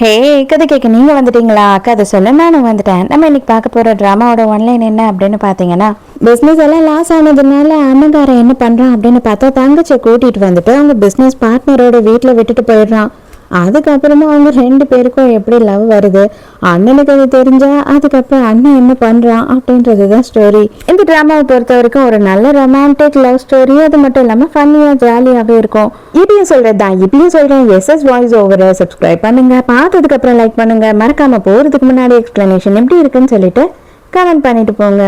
ஹே கதை கேட்க நீங்கள் வந்துட்டீங்களா? கதை சொல்ல நானும் வந்துட்டேன். நம்ம இன்னைக்கு பார்க்க போகிற ட்ராமாவோட ஒன்லைன் என்ன அப்படின்னு பார்த்தீங்கன்னா பிஸ்னஸ் எல்லாம் லாஸ் ஆனதுனால அண்ணங்காரன் என்ன பண்ணுறான் அப்படின்னு பார்த்தா தங்கச்சியை கூட்டிகிட்டு வந்துட்டு அவங்க பிஸ்னஸ் பார்ட்னரோட வீட்டில் விட்டுட்டு போயிடுறான். அதுக்கப்புறமா அவங்க ரெண்டு பேருக்கும் எப்படி லவ் வருது? அண்ணனுக்கு அது தெரிஞ்சா அதுக்கப்புறம் அண்ணன் என்ன பண்ணுறான் அப்படின்றது தான் ஸ்டோரி இந்த ட்ராமாவை பொறுத்த வரைக்கும் ஒரு நல்ல ரொமான்டிக் லவ் ஸ்டோரி அது மட்டும் இல்லாமல் ஃபன்னியாக ஜாலியாகவே இருக்கும். இப்பயும் சொல்கிறது தான் இப்பயும் சொல்கிறேன் எஸ்எஸ் வாய்ஸ் ஓவரை சப்ஸ்கிரைப் பண்ணுங்க. பார்த்ததுக்கப்புறம் லைக் பண்ணுங்கள் மறக்காமல் போகிறதுக்கு முன்னாடி எக்ஸ்ப்ளனேஷன் எப்படி இருக்குன்னு சொல்லிட்டு கமெண்ட் பண்ணிட்டு போங்க.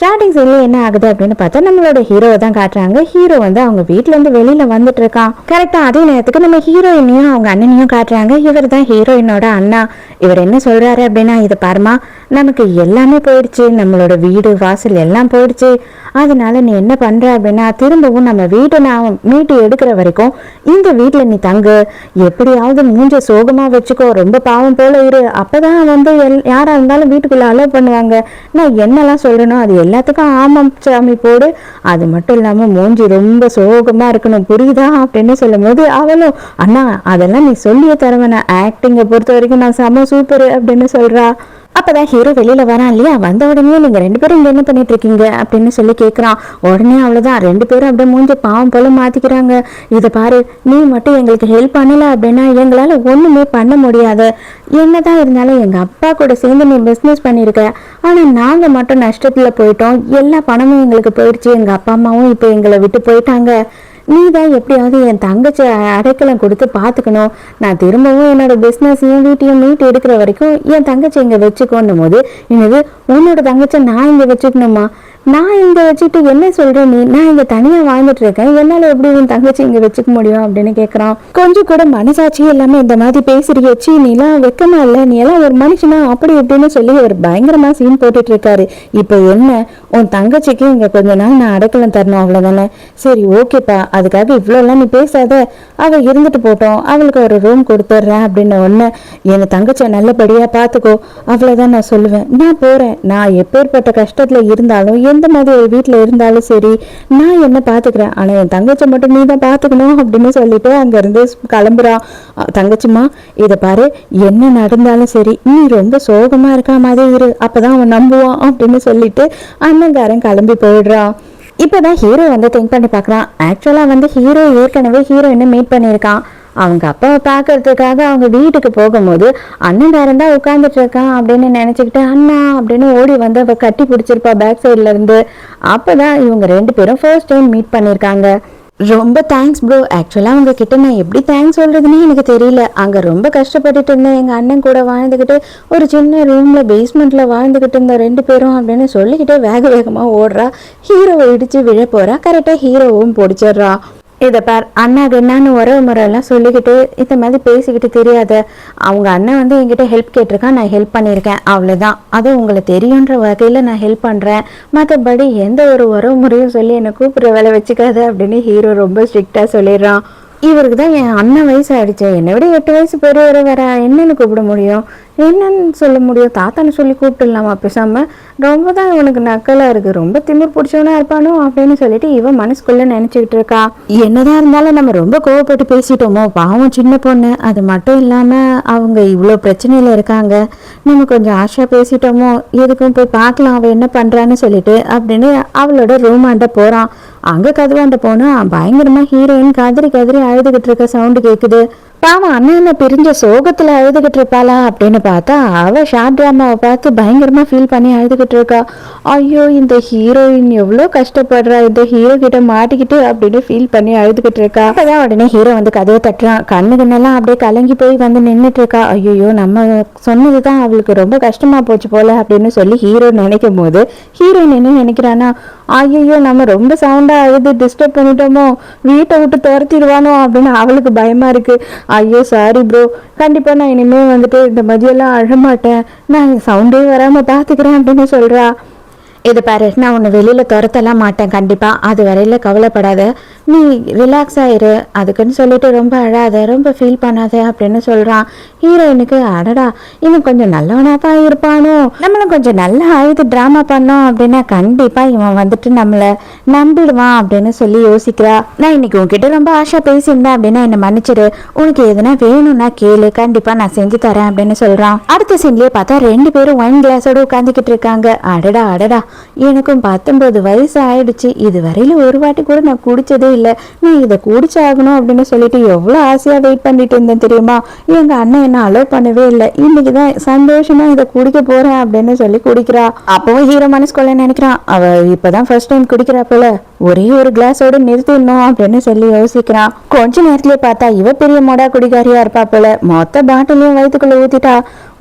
ஸ்டார்டிங் சீன்ல என்ன ஆகுது அப்படின்னு பார்த்தா நம்மளோட ஹீரோவை தான் காட்டுறாங்க. ஹீரோ வந்து அவங்க வீட்டுல இருந்து வெளியில வந்துட்டு இருக்கான். கரெக்டா அதே நேரத்துக்கு நம்ம ஹீரோயினையும் அவங்க அண்ணனையும் காட்டுறாங்க. இவர் தான் ஹீரோயினோட அண்ணா. இவர் என்ன சொல்றாரு அப்படின்னா இது பாருமா நமக்கு எல்லாமே போயிடுச்சு. நம்மளோட வீடு வாசல் எல்லாம் போயிடுச்சு. அதனால நீ என்ன பண்ற அப்படின்னா திரும்பவும் நம்ம வீட்டை நான் மீட்டு எடுக்கிற வரைக்கும் இந்த வீட்டுல நீ தங்கு. எப்படியாவது மூஞ்ச சோகமா வச்சுக்கோ. ரொம்ப பாவம் போல இரு. அப்பதான் வந்து எல்- யாரா இருந்தாலும் வீட்டுக்குள்ள அலோவ் பண்ணுவாங்க. நான் என்னெல்லாம் சொல்றேனோ அது எல்லாத்துக்கும் ஆமாம் சாமி போடு. அது மட்டும் இல்லாம மூஞ்சி ரொம்ப சோகமா இருக்கணும். புரியுதா அப்படின்னு சொல்லும் போது அவளும் அண்ணா அதெல்லாம் நீ சொல்லியே தருவேன் ஆக்டிங்கை பொறுத்த வரைக்கும் நான் செம சூப்பர் அப்படின்னு சொல்றா. அப்பதான் ஹீரோ வெளியில வரான் இல்லையா? வந்த உடனே நீங்க ரெண்டு பேரும் இங்க என்ன பண்ணிட்டு இருக்கீங்க? அப்படின்னு சொல்லி கேக்குறான். உடனே அவ்வளவுதான். ரெண்டு பேரும் அப்படியே மூஞ்சி பாவம் போல மாத்திக்கிறாங்க. இதை பாரு நீ மட்டும் எங்களுக்கு ஹெல்ப் பண்ணல அப்படின்னா எங்களால ஒண்ணுமே பண்ண முடியாது. என்னதான் இருந்தாலும் எங்க அப்பா கூட சேர்ந்து நீ பிசினஸ் பண்ணிருக்க. ஆனா நாங்க மட்டும் நஷ்டத்துல போயிட்டோம். எல்லா பணமும் எங்களுக்கு போயிடுச்சு. எங்க அப்பா அம்மாவும் இப்போ எங்களை விட்டு போயிட்டாங்க. நீ தான் எப்படியாவது என் தங்கச்சி அடைக்கலம் கொடுத்து பார்த்துக்கணும். நான் திரும்பவும் என்னோட பிஸ்னஸையும் வீட்டையும் மீட்டு எடுக்கிற வரைக்கும் என் தங்கச்சி இங்கே வச்சுக்கோன்னும் போது என்னது உன்னோட தங்கச்சி நான் இங்கே வச்சுக்கணுமா? நான் இங்கே வச்சுட்டு என்ன சொல்ற நீ? நான் இங்கே தனியாக வாழ்ந்துட்டு இருக்கேன். என்னால் எப்படி உன் தங்கச்சி இங்கே வச்சுக்க முடியும் அப்படின்னு கேட்குறான் கொஞ்சம் கூட மனசாட்சி எல்லாமே இந்த மாதிரி பேசுறீங்க. நீலாம் வெக்கமா இல்லை. நீ எல்லாம் ஒரு மனுஷனா? அப்படி இப்படின்னு சொல்லி ஒரு பயங்கரமாக சீன் போட்டுட்டு இருக்காரு. இப்போ என்ன? உன் தங்கச்சிக்கு இங்க கொஞ்ச நாள் நான் அடைக்கலம் தரணும் அவ்வளவுதானே? சரி ஓகேப்பா. அதுக்காக இவ்வளோலாம் நீ பேசாத. அவ இருந்துட்டு போட்டோம் அவளுக்கு ஒரு ரூம் கொடுத்துட்றேன் அப்படின்னு ஒன்று என் தங்கச்சியை நல்லபடியா பார்த்துக்கோ. அவ்வளோதான் நான் சொல்லுவேன். நான் போறேன். நான் எப்பேற்பட்ட கஷ்டத்துல இருந்தாலும் எந்த மாதிரி ஒரு வீட்டில் இருந்தாலும் சரி நான் என்ன பார்த்துக்கிறேன்? ஆனால் என் தங்கச்சி மட்டும் நீ தான் பார்த்துக்கணும் அப்படின்னு சொல்லிட்டு அங்கேருந்து கிளம்புறான் தங்கச்சிம்மா இதை பாரு. என்ன நடந்தாலும் சரி நீ ரொம்ப சோகமா இருக்கா மாதிரி இரு. அப்பதான் அவன் நம்புவான் அப்படின்னு சொல்லிட்டு அண்ணங்காரன் கிளம்பி போயிடுறான் இப்போதான் ஹீரோ வந்து திங்க் பண்ணி பார்க்குறான். ஆக்சுவலாக வந்து ஹீரோ ஏற்கனவே ஹீரோயினை மீட் பண்ணியிருக்கான். அவங்க அப்பாவை பார்க்கறதுக்காக அவங்க வீட்டுக்கு போகும்போது அண்ணன்காரன் தான் உட்காந்துட்டு இருக்கான் அப்படின்னு நினச்சிக்கிட்டு அண்ணா அப்படின்னு ஓடி வந்து அவள் கட்டி பிடிச்சிருப்பா பேக் சைட்லேருந்து இருந்து. அப்பதான் இவங்க ரெண்டு பேரும் ஃபர்ஸ்ட் டைம் மீட் பண்ணியிருக்காங்க. ரொம்ப தேங்க்ஸ் ப்ரோ ஆக்சுவலாக உங்ககிட்ட நான் எப்படி தேங்க்ஸ் சொல்கிறதுனே எனக்கு தெரியல. அங்கே ரொம்ப கஷ்டப்பட்டுட்டு இருந்தேன். எங்கள் அண்ணன் கூட வாழ்ந்துக்கிட்டு ஒரு சின்ன ரூமில் பேஸ்மெண்ட்டில் வாழ்ந்துக்கிட்டு இருந்த ரெண்டு பேரும் அப்படின்னு சொல்லிக்கிட்டே வேக வேகமாக ஓடுறா. ஹீரோவை இடித்து விழ போகிறா கரெக்டாக ஹீரோவும் பிடிச்சிடுறா. இதை பார் அண்ணாக்கு என்னன்னு உறவு முறையெல்லாம் சொல்லிக்கிட்டு இந்த மாதிரி பேசிக்கிட்டு தெரியாத அவங்க அண்ணன் வந்து என்கிட்ட ஹெல்ப் கேட்டிருக்கான் நான் ஹெல்ப் பண்ணியிருக்கேன் அவ்வளோதான் அது உங்களுக்கு தெரியுன்ற வகையில் நான் ஹெல்ப் பண்ணுறேன் மற்றபடி எந்த ஒரு உறவு முறையும் சொல்லி என்னை கூப்பிட்ற வேலை வச்சுக்காத அப்படின்னு ஹீரோ ரொம்ப ஸ்ட்ரிக்டாக சொல்லிடுறான். இவருக்கு தான் என் அண்ணன் வயசு ஆயிடுச்சு என்னை விட எட்டு வயசு பெரியவரை வேற என்னன்னு கூப்பிட முடியும்? என்னன்னு சொல்ல முடியும் தாத்தான்னு சொல்லி கூப்பிட்டுலாமா பேசாமல் ரொம்ப தான் இவனுக்கு நக்கலா இருக்கு. ரொம்ப திமிர் பிடிச்சவனா இருப்பானோ அப்படின்னு சொல்லிட்டு இவன் மனசுக்குள்ள நினச்சிக்கிட்டு இருக்கா. என்னதான் இருந்தாலும் நம்ம ரொம்ப கோவப்பட்டு பேசிட்டோமோ? பாவம் சின்ன பொண்ணு. அது மட்டும் இல்லாம அவங்க இவ்வளோ பிரச்சனையில இருக்காங்க. நம்ம கொஞ்சம் ஆஷா பேசிட்டோமோ? எதுக்கும் போய் பார்க்கலாம். அவன் என்ன பண்றான்னு சொல்லிட்டு அப்படின்னு அவளோட ரூம் ஆண்ட போறான். அங்க கதவாண்ட போனா பயங்கரமா ஹீரோயின் கதறி கதறி அழுதுகிட்டு இருக்க சவுண்டு கேட்குது பாவம் அண்ணன் பிரிஞ்ச சோகத்துல அழுதுகிட்டு இருப்பாளா அப்படின்னு பார்த்தா அவள் ஷார்ட் டிராமாவை பார்த்து பயங்கரமாக ஃபீல் பண்ணி அழுதுகிட்டு இருக்கா. ஐயோ இந்த ஹீரோயின் எவ்வளோ கஷ்டப்படுறா இந்த ஹீரோ கிட்ட மாட்டிக்கிட்டு அப்படின்னு ஃபீல் பண்ணி அழுதுகிட்டு இருக்கா. அப்பதான் உடனே ஹீரோ வந்து கதவை தட்டுறான். கண்ணு கண்ணெல்லாம் அப்படியே கலங்கி போய் வந்து நின்றுட்டு இருக்கா. ஐயோ நம்ம சொன்னதுதான் அவளுக்கு ரொம்ப கஷ்டமா போச்சு போல அப்படின்னு சொல்லி ஹீரோ நினைக்கும் போது ஹீரோயின் என்ன நினைக்கிறானா ஐயோ நம்ம ரொம்ப சவுண்டாக அழுது டிஸ்டர்ப் பண்ணிட்டோமோ வீட்டை விட்டு துரத்திடுவானோ அப்படின்னு அவளுக்கு பயமாக இருக்குது ஐயோ சாரி ப்ரோ கண்டிப்பாக நான் இனிமே வந்துட்டு இந்த மதியெல்லாம் அழமாட்டேன் நான் சவுண்டே வராமல் பார்த்துக்கிறேன் அப்படின்னு சொல்கிறா இது பாரு நான் உன்னை வெளியில் துரத்தலாம் மாட்டேன் கண்டிப்பாக அது வரையில கவலைப்படாத. நீ ரிலாக்ஸ் ஆயிரு. அதுக்குன்னு சொல்லிட்டு ரொம்ப அழாத ரொம்ப ஃபீல் பண்ணாத அப்படின்னு சொல்கிறான் ஹீரோயினுக்கு அடடா இவன் கொஞ்சம் நல்லவனாக தான் இருப்பானோ? நம்மளும் கொஞ்சம் நல்லா ஆயுது ட்ராமா பண்ணோம் அப்படின்னா கண்டிப்பாக இவன் வந்துட்டு நம்மளை நம்பிடுவான் அப்படின்னு சொல்லி யோசிக்கிறா. நான் இன்னைக்கு உன்கிட்ட ரொம்ப ஆஷா பேசியிருந்தேன் அப்படின்னா என்னை மன்னிச்சிடு. உனக்கு எதுனா வேணும்னா கேளு. கண்டிப்பாக நான் செஞ்சு தரேன் அப்படின்னு சொல்கிறான் அடுத்த சீன்லேயே பார்த்தா ரெண்டு பேரும் ஒயின் கிளாஸோட உட்காந்துக்கிட்டு இருக்காங்க. அடடா அடடா. எனக்கும் பத்தொன்பது வயசு ஆயிடுச்சு. இது வரையில ஒரு வாட்டி கூட நான் குடிச்சதே இல்லை. நான் இதை குடிச்சாகணும் அப்படின்னு சொல்லிட்டு எவ்வளோ ஆசையாக வெயிட் பண்ணிட்டு இருந்தேன் தெரியுமா? எங்க அண்ணன் என்ன அலோவ் பண்ணவே இல்லை. இன்னைக்கு தான் சந்தோஷமா இதை குடிக்க போறேன் அப்படின்னு சொல்லி குடிக்கிறா. அப்பவும் ஹீரோ மனசுக்குள்ள நினைக்கிறான். அவ இப்பதான் ஃபர்ஸ்ட் டைம் குடிக்கிறா போல. ஒரே ஒரு கிளாஸோட நிறுத்திடணும் அப்படின்னு சொல்லி யோசிக்கிறான். கொஞ்ச நேரத்திலே பார்த்தா இவ பெரிய மொடா குடிகாரியா இருப்பா போல. மொத்த பாட்டிலையும் வயிற்றுக்குள்ள ஊத்திட்டா.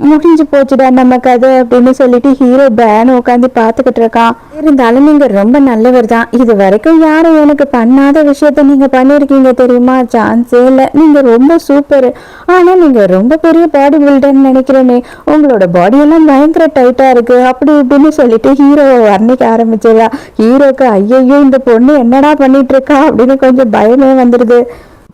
முடிஞ்சு போச்சுடா நம்ம கதை அப்படின்னு சொல்லிட்டு ஹீரோ பேன் உட்காந்து பாத்துக்கிட்டு இருக்கா இருந்தாலும் நீங்க ரொம்ப நல்லவர் தான் இது வரைக்கும் யாரும் எனக்கு பண்ணாத விஷயத்த நீங்க பண்ணிருக்கீங்க தெரியுமா? சான்ஸே இல்லை. நீங்க ரொம்ப சூப்பர் ஆனா நீங்க ரொம்ப பெரிய பாடி பில்டர்னு நினைக்கிறேனே. உங்களோட பாடி எல்லாம் பயங்கர டைட்டா இருக்கு. அப்படி இப்படின்னு சொல்லிட்டு ஹீரோவை வர்ணிக்க ஆரம்பிச்சிடா ஹீரோக்கு ஐயையோ இந்த பொண்ணு என்னடா பண்ணிட்டு இருக்கா? அப்படின்னு கொஞ்சம் பயமே வந்துடுது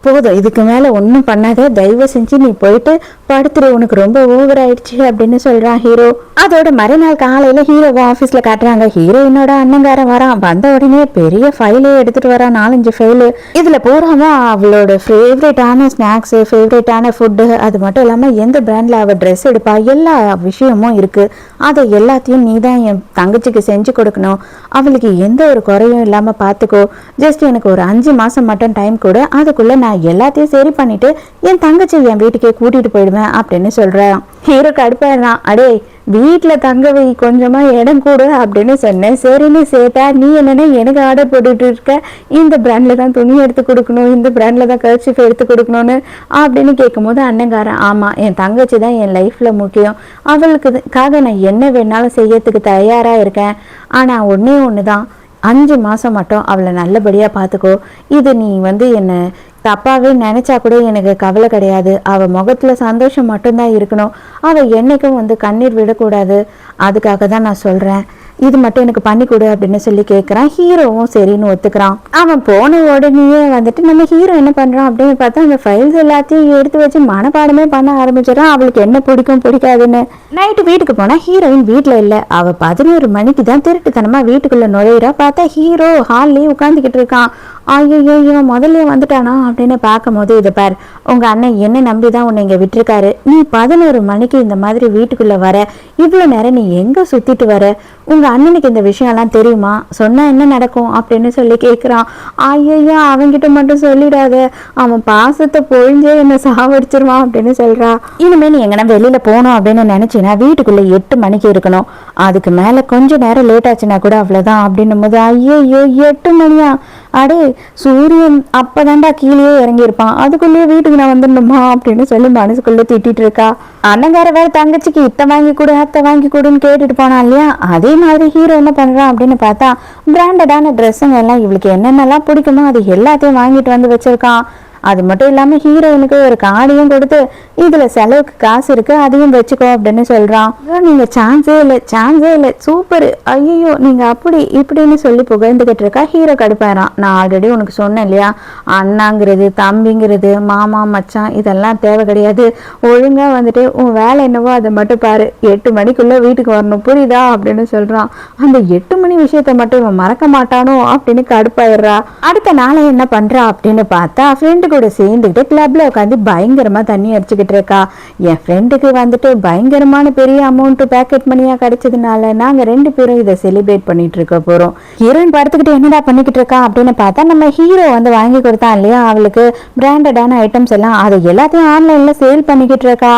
போதும். இதுக்கு மேலே ஒன்றும் பண்ணாத. தயவு செஞ்சு நீ போயிட்டு படுத்துரு. உனக்கு ரொம்ப ஓவர் ஆயிடுச்சு அப்படின்னு சொல்கிறான் ஹீரோ. அதோட மறுநாள் காலையில் ஹீரோவை ஆஃபீஸில் காட்டுறாங்க. ஹீரோயினோட அண்ணங்காரன் வரான். வந்த உடனே பெரிய ஃபைலே எடுத்துகிட்டு வரான். நாலஞ்சு ஃபைலு இதில் பூராவும் அவளோட ஃபேவரேட்டான ஸ்நாக்ஸு ஃபேவரேட்டான ஃபுட்டு அது மட்டும் இல்லாமல் எந்த பிராண்டில் அவள் ட்ரெஸ் எடுப்பா? எல்லா விஷயமும் இருக்குது அதை எல்லாத்தையும் நீ தான் என் தங்கச்சிக்கு செஞ்சு கொடுக்கணும். அவளுக்கு எந்த ஒரு குறையும் இல்லாமல் பார்த்துக்கோ ஜஸ்ட் எனக்கு ஒரு அஞ்சு மாதம் மட்டும் டைம் கூட. அதுக்குள்ளே நான் எல்லாத்தையும் சரி பண்ணிட்டு என் தங்கச்சி என் வீட்டுக்கே கூட்டிட்டு போயிடுவேன் அப்படின்னு சொல்றான் ஹீரோ கடுப்பாயிடுறான். அடே வீட்டில் தங்க வை கொஞ்சமா இடம் கூடு அப்படின்னு சொன்னேன். சரின்னு சேட்டா நீ என்னன்னா எனக்கு ஆர்டர் போட்டுட்டு இருக்க. இந்த பிராண்ட்ல தான் துணி எடுத்து கொடுக்கணும் இந்த பிராண்ட்ல தான் கர்ச்சிஃப் எடுத்து கொடுக்கணும்னு அப்படின்னு கேட்கும்போது அண்ணங்காரன் ஆமாம் என் தங்கச்சி தான் என் லைஃப்ல முக்கியம். அவளுக்குக்காக நான் என்ன வேணாலும் செய்யறதுக்கு தயாரா இருக்கேன். ஆனா ஒன்றே ஒன்று தான் அஞ்சு மாதம் மட்டும் அவளை நல்லபடியாக பார்த்துக்கோ இது நீ வந்து என்னை தப்பாவே நினைச்சா கூட எனக்கு கவலை கிடையாது. அவ முகத்துல சந்தோஷம் மட்டும்தான் இருக்கணும். அவ என்னைக்கும் வந்து கண்ணீர் விடக்கூடாது. அதுக்காக தான் நான் சொல்றேன். இது மட்டும் எனக்கு பண்ணி கொடு அப்படின்னு சொல்லி கேட்குறான் ஹீரோவும் சரின்னு ஒத்துக்கிறான். அவன் போன உடனேயே வந்துட்டு நம்ம ஹீரோ என்ன பண்றான் அப்படின்னு பார்த்தா அந்த ஃபைல்ஸ் எல்லாத்தையும் எடுத்து வச்சு மனப்பாடமே பண்ண ஆரம்பிச்சிடறான். அவளுக்கு என்ன பிடிக்கும் பிடிக்காதுன்னு. நைட்டு வீட்டுக்கு போனா ஹீரோயின் வீட்டில் இல்லை. அவ பதினோரு மணிக்கு தான் திருட்டுத்தனமா வீட்டுக்குள்ள நுழையிறா. பார்த்தா ஹீரோ ஹால்லேயே உட்காந்துக்கிட்டு இருக்கான். ஐயோ ஐயோ முதல்ல வந்துட்டானா அப்படின்னு பார்க்கும்போது இதை பார் உங்க அண்ணன் என்ன நம்பி தான் உன்னை இங்க விட்டுருக்காரு. நீ பதினோரு மணிக்கு இந்த மாதிரி வீட்டுக்குள்ள வர. இவ்வளோ நேரம் நீ எங்க சுத்திட்டு வர? உங்க அண்ணனுக்கு இந்த விஷயம்லாம் தெரியுமா? சொன்னா என்ன நடக்கும்? அப்படின்னு சொல்லி கேட்குறான் ஐயோ அவன்கிட்ட மட்டும் சொல்லிடாத. அவன் பாசத்தை பொழிஞ்சே என்னை சாவடிச்சிருவான் அப்படின்னு சொல்றா. இனிமே நீ எங்கன்னா வெளியில போகணும் அப்படின்னு நினைச்சினா வீட்டுக்குள்ள எட்டு மணிக்கு இருக்கணும். அதுக்கு மேல கொஞ்ச நேரம் லேட் ஆச்சுன்னா கூட அவ்வளவுதான் அப்படின்னும் போது ஐயோ எட்டு மணியா? அடே சூரியன் அப்பதான்டா கீழே இறங்கியிருப்பான். அதுக்குள்ளேயே வீட்டுக்கு நான் வந்துடணுமா அப்படின்னு சொல்லி மனசுக்குள்ள திட்டிட்டு இருக்கா. அண்ணங்கார வேற தங்கச்சிக்கு இத்தை வாங்கி கொடு அத்தை வாங்கி கொடுன்னு கேட்டுட்டு போனான் இல்லையா? அதே மாதிரி ஹீரோ என்ன பண்றான் அப்படின்னு பார்த்தா பிராண்டடான ட்ரெஸ்ஸுங்க எல்லாம் இவளுக்கு என்னென்னலாம் பிடிக்குமோ அது எல்லாத்தையும் வாங்கிட்டு வந்து வச்சிருக்கான். அது மட்டும் இல்லாமல் ஹீரோயினுக்கு ஒரு காடியும் கொடுத்து இதில் செலவுக்கு காசு இருக்கு அதையும் வச்சுக்கோ அப்படின்னு சொல்றான். நீங்கள் நீங்க சான்ஸே இல்லை சான்ஸே இல்லை சூப்பர் ஐயோ நீங்கள் அப்படி இப்படின்னு சொல்லி புகழ்ந்துக்கிட்டு இருக்கா ஹீரோ கடுப்பாயிரான் நான் ஆல்ரெடி உனக்கு சொன்னேன் இல்லையா? அண்ணாங்கிறது தம்பிங்கிறது மாமா மச்சான் இதெல்லாம் தேவை கிடையாது. ஒழுங்கா வந்துட்டு உன் வேலை என்னவோ அதை மட்டும் பாரு. எட்டு மணிக்குள்ளே வீட்டுக்கு வரணும். புரியுதா? அப்படின்னு சொல்கிறான் அந்த எட்டு மணி விஷயத்த மட்டும் இவன் மறக்க மாட்டானோ அப்படின்னு கடுப்பாயிடுறா. அடுத்த நாளை என்ன பண்ணுறா அப்படின்னு பார்த்தா ஃப்ரெண்டுக்கு கூட சேர்ந்துக்கிட்டு கிளப்ல உட்காந்து பயங்கரமா தண்ணி அடிச்சுக்கிட்டு இருக்கா. என் ஃப்ரெண்டுக்கு வந்துட்டு பயங்கரமான பெரிய அமௌண்ட் பேக்கெட் மணியா கிடைச்சதுனால நாங்க ரெண்டு பேரும் இதை செலிப்ரேட் பண்ணிட்டு இருக்க போறோம். ஹீரோயின் படுத்துக்கிட்டு என்னடா பண்ணிக்கிட்டு இருக்கா அப்படின்னு பார்த்தா நம்ம ஹீரோ வந்து வாங்கி கொடுத்தான் இல்லையா? அவளுக்கு பிராண்டடான ஐட்டம்ஸ் எல்லாம் அதை எல்லாத்தையும் ஆன்லைன்ல சேல் பண்ணிக்கிட்டு இருக்கா.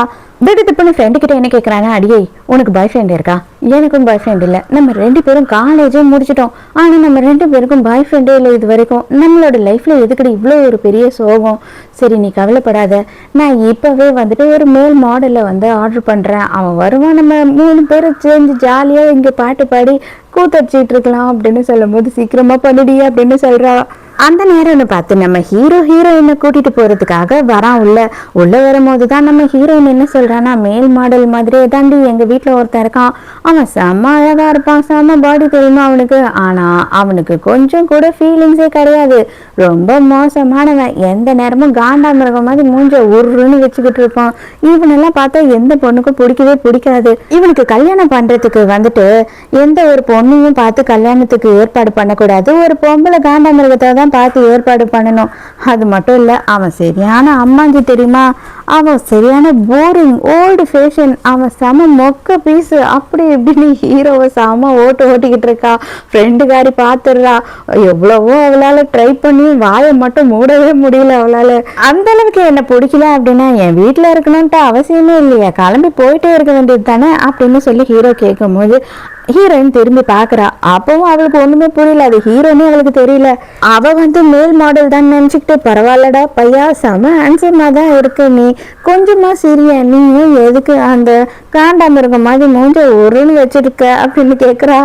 திடுதிப்புன்னு ஃப்ரெண்டு கிட்ட என்ன கேட்குறானா அடியே உனக்கு பாய் ஃப்ரெண்ட் இருக்கா? எனக்கும் பாய் ஃப்ரெண்ட் இல்லை. நம்ம ரெண்டு பேரும் காலேஜே முடிச்சிட்டோம். ஆனால் நம்ம ரெண்டு பேருக்கும் பாய் ஃப்ரெண்டே இல்லை இது வரைக்கும் நம்மளோட லைஃப்பில் எதுக்கடி இவ்வளோ ஒரு பெரிய சோகம்? சரி நீ கவலைப்படாத. நான் இப்போவே வந்துட்டு ஒரு மேல் மாடலை வந்து ஆர்டர் பண்ணுறேன் அவன் வருவான். நம்ம மூணு பேரும் சேர்ந்து ஜாலியாக இங்கே பாட்டு பாடி கூத்தடிச்சிட்டு இருக்கலாம் அப்படின்னு சொல்லும்போது சீக்கிரமாக பண்ணுடி அப்படின்னு சொல்கிறா அந்த நேரம்னு பார்த்து நம்ம ஹீரோ ஹீரோயினை கூட்டிட்டு போறதுக்காக வரான் உள்ள. உள்ள வரும்போது தான் நம்ம ஹீரோயின் என்ன சொல்றான்னா மேல் மாடல் மாதிரியே தாண்டி எங்க வீட்டில் ஒருத்தன் இருக்கான். அவன் செம்ம அழகா இருப்பான் செம்ம பாடி தெரியுமா அவனுக்கு? ஆனா அவனுக்கு கொஞ்சம் கூட ஃபீலிங்ஸே கிடையாது. ரொம்ப மோசமானவன். எந்த நேரமும் காண்டாமிருகம் மாதிரி மூஞ்ச உருன்னு வச்சுக்கிட்டு இருப்பான். இவனெல்லாம் பார்த்தா எந்த பொண்ணுக்கும் பிடிக்கவே பிடிக்காது. இவனுக்கு கல்யாணம் பண்றதுக்கு வந்துட்டு எந்த ஒரு பொண்ணையும் பார்த்து கல்யாணத்துக்கு ஏற்பாடு பண்ணக்கூடாது. ஒரு பொம்பளை காண்டாமிருகத்தை தான் பார்த்து ஏற்பாடு பண்ணணும். அது மட்டும் இல்லை அவன் சரியான அம்மாஞ்சி தெரியுமா? அவன் சரியான போரிங் ஓல்டு ஃபேஷன் அவன் செம மொக்க பீஸு அப்படி இப்படின்னு ஹீரோவை செம ஓட்டு ஓட்டிக்கிட்டு இருக்கா. ஃப்ரெண்டுக்காரி பார்த்துடுறா எவ்வளவோ அவளால் ட்ரை பண்ணி வாயை மட்டும் மூடவே முடியல அவளால். அந்த அளவுக்கு என்னை பிடிக்கல அப்படின்னா என் வீட்டில் இருக்கணும்ட்டு அவசியமே இல்லையா. கிளம்பி போயிட்டே இருக்க வேண்டியது தானே அப்படின்னு சொல்லி ஹீரோ கேட்கும்போது ஹீரோயின் திரும்பி பாக்குறா அப்பவும் அவளுக்கு ஒண்ணுமே புரியல. அது ஹீரோனே அவளுக்கு தெரியல. அவ வந்து மேல் மாடல் தான் நினைச்சுக்கிட்டு பரவாயில்லடா பையா செம ஹேண்ட்ஸமா தான் இருக்கு நீ. கொஞ்சமா சிரிய நீயும் எதுக்கு அந்த காண்டாமிருகம் மாதிரி மூஞ்ச ஒருன்னு வச்சிருக்க? அப்படின்னு கேக்குறா.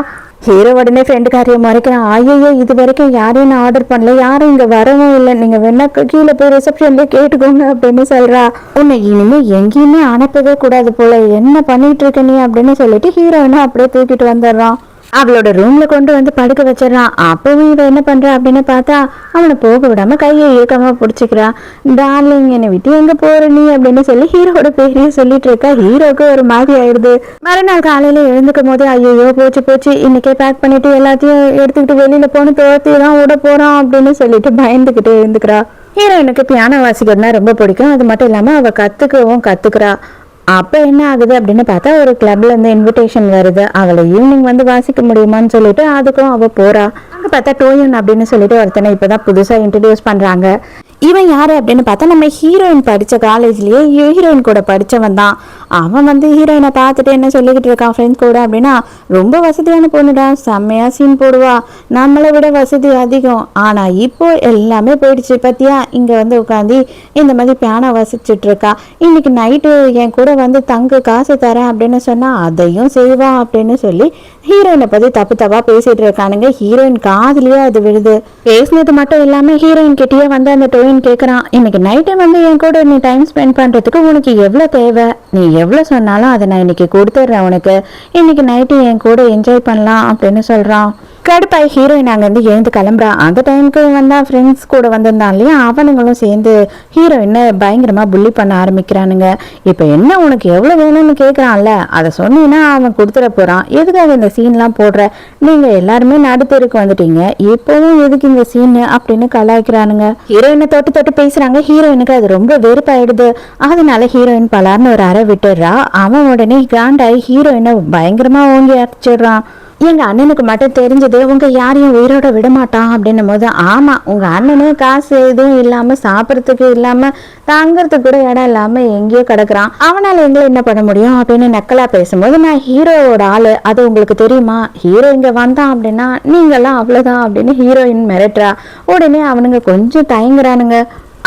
ஹீரோ உடனே ஃப்ரெண்டு காரியம் மறைக்கிறான். ஐயோ இது வரைக்கும் யாரையும் நான் ஆர்டர் பண்ணல. யாரும் இங்கே வரவும் இல்லை. நீங்கள் வேணா கீழே போய் ரிசப்ஷன்லேயே கேட்டுக்கோங்க அப்படின்னு சொல்றா. உன்னை இனிமேல் எங்கேயுமே அனுப்பவே கூடாது போல. என்ன பண்ணிட்டு இருக்க நீ அப்படின்னு சொல்லிட்டு ஹீரோயினை அப்படியே தூக்கிட்டு வந்துடுறான். அவளோட ரூம்ல கொண்டு வந்து படுக்க வச்சிடறான். அப்பவும் இவ என்ன பண்றா அப்படின்னு பார்த்தா அவனை போக விடாம கையை இயக்கமா பிடிச்சிக்கிறான் டார்லிங் என்னை விட்டு எங்க போற நீ? அப்படின்னு சொல்லி ஹீரோட பேரையும் சொல்லிட்டு இருக்கா. ஹீரோக்கு ஒரு மாதிரி ஆயிடுது. மறுநாள் காலையில எழுந்துக்கும் போதே ஐயோ போச்சு போச்சு. இன்னைக்கே பேக் பண்ணிட்டு எல்லாத்தையும் எடுத்துக்கிட்டு வெளியில போன துரத்தி தான் விட போறான் அப்படின்னு சொல்லிட்டு பயந்துகிட்டு எழுந்துக்கிறா. ஹீரோயினுக்கு பியானோ வாசிக்கிறதுனா ரொம்ப பிடிக்கும். அது மட்டும் இல்லாம அவ கத்துக்கவும் கத்துக்கிறா. அப்போ என்ன ஆகுது அப்படின்னு பார்த்தா ஒரு கிளப்ல இருந்து இன்விடேஷன் வருது. அவளை ஈவினிங் வந்து வாசிக்க முடியுமான்னு சொல்லிட்டு அதுக்கும் அவ போறா. அங்கே பார்த்தா டோயன் அப்படின்னு சொல்லிட்டு ஒருத்தனை இப்பதான் புதுசா இன்ட்ரடியூஸ் பண்றாங்க. இவன் யாரு அப்படின்னு பார்த்தா நம்ம ஹீரோயின் படிச்ச காலேஜ்லேயே ஹீரோயின் கூட படிச்சவன் தான். அவன் வந்து ஹீரோயினை பார்த்துட்டு என்ன சொல்லிக்கிட்டு இருக்கான் ஃப்ரெண்ட்ஸ் கூட அப்படின்னா ரொம்ப வசதியான பொண்ணுடா. செம்மையாக சீன் போடுவா. நம்மளை விட வசதி அதிகம். ஆனால் இப்போ எல்லாமே போயிடுச்சு. பார்த்தியா இங்கே வந்து உட்காந்து இந்த மாதிரி பேனா வசிச்சுட்டு இருக்கா. இன்னைக்கு நைட்டு என் கூட வந்து தங்க காசு தரேன் அப்படின்னு சொன்னால் அதையும் செய்வா அப்படின்னு சொல்லி ஹீரோயினை பற்றி தப்பு தப்பாக பேசிகிட்டு இருக்கானுங்க. ஹீரோயின் காதுலேயே அது விழுது. பேசினது மட்டும் இல்லாமல் ஹீரோயின் கிட்டேயே வந்து அந்த டொயின் கேக்குறான். இன்னைக்கு நைட்டு வந்து என் கூட நீ டைம் ஸ்பெண்ட் பண்றதுக்கு உனக்கு எவ்வளவு தேவை? நீ எவ்வளவு சொன்னாலும் அதை நான் இன்னைக்கு கொடுத்துட்றேன் உனக்கு. இன்னைக்கு நைட்டு என் கூட என்ஜாய் பண்ணலாம் அப்படின்னு சொல்றான். கடுப்பாய் ஹீரோயின் அங்கேருந்து எழுந்து கிளம்புறா. அந்த டைமுக்கு வந்தா ஃப்ரெண்ட்ஸ் கூட வந்திருந்தான் இல்லையா? அவனுங்களும் சேர்ந்து ஹீரோயினை பயங்கரமாக புள்ளி பண்ண ஆரம்பிக்கிறானுங்க. இப்போ என்ன உனக்கு எவ்வளோ வேணும்னு கேட்குறான்ல அதை சொன்னீங்கன்னா அவன் கொடுத்துட போகிறான் எதுக்காக இந்த சீன்லாம் போடுற? நீங்கள் எல்லாருமே நடுத்தருக்கு வந்துட்டீங்க. இப்போவும் எதுக்கு இந்த சீன் அப்படின்னு கலாய்க்கிறானுங்க. ஹீரோயினை தொட்டு தொட்டு பேசுகிறாங்க ஹீரோயினுக்கு அது ரொம்ப வெறுப்பாயிடுது. அதனால ஹீரோயின் பலார்னு ஒரு அறை விட்டுடுறா. அவன் உடனே கிராண்டாகி ஹீரோயினை பயங்கரமாக ஓங்கி அரைச்சிடுறான் எங்க அண்ணனுக்கு மட்டும் தெரிஞ்சது உங்க யாரையும் உயிரோட விடமாட்டான் அப்படின்னும் போது ஆமா உங்க அண்ணனும் காசு எதுவும் இல்லாம சாப்பிட்றதுக்கு இல்லாம தங்கறதுக்கு கூட இடம் இல்லாம எங்கேயோ கிடக்குறான். அவனால எங்களை என்ன பண்ண முடியும் அப்படின்னு நக்கலா பேசும்போது நான் ஹீரோவோட ஆளு அது உங்களுக்கு தெரியுமா? ஹீரோ இங்க வந்தான் அப்படின்னா நீங்கெல்லாம் அவ்வளவுதான் அப்படின்னு ஹீரோயின் மிரட்டுறா. உடனே அவனுங்க கொஞ்சம் தயங்குறானுங்க.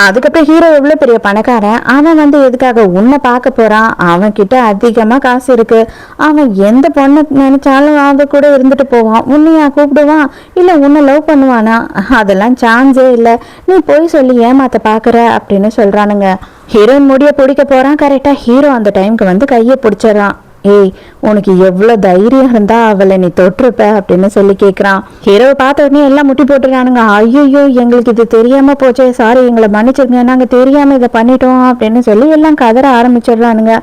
அதுக்கப்புறம் ஹீரோ எவ்வளோ பெரிய பணக்காரன்? அவன் வந்து எதுக்காக உன்னை பார்க்க போறான்? அவன் கிட்ட அதிகமாக காசு இருக்கு. அவன் எந்த பொண்ணை நினைச்சாலும் அவ கூட இருந்துட்டு போவான். உன்னையா கூப்பிடுவான்? இல்லை உன்னை லவ் பண்ணுவானா? அதெல்லாம் சான்ஸே இல்லை. நீ போய் சொல்லி ஏமாத்த பார்க்குற அப்படின்னு சொல்றானுங்க. ஹீரோயின் முடிய பிடிக்க போறான். கரெக்டாக ஹீரோ அந்த டைம்க்கு வந்து கையை பிடிச்சிடறான். ஏய் உனக்கு எவ்வளோ தைரியம் இருந்தா அவளை நீ தொட்டிருப்ப அப்படின்னு சொல்லி கேட்குறான் ஹீரோவை பார்த்த உடனே எல்லாம் முட்டி போட்டுறானுங்க ஐயோ எங்களுக்கு இது தெரியாம போச்சே. சாரி எங்களை மன்னிச்சிருங்க. நாங்கள் தெரியாம இதை பண்ணிட்டோம் அப்படின்னு சொல்லி எல்லாம் கதற ஆரம்பிச்சிடுறானுங்க.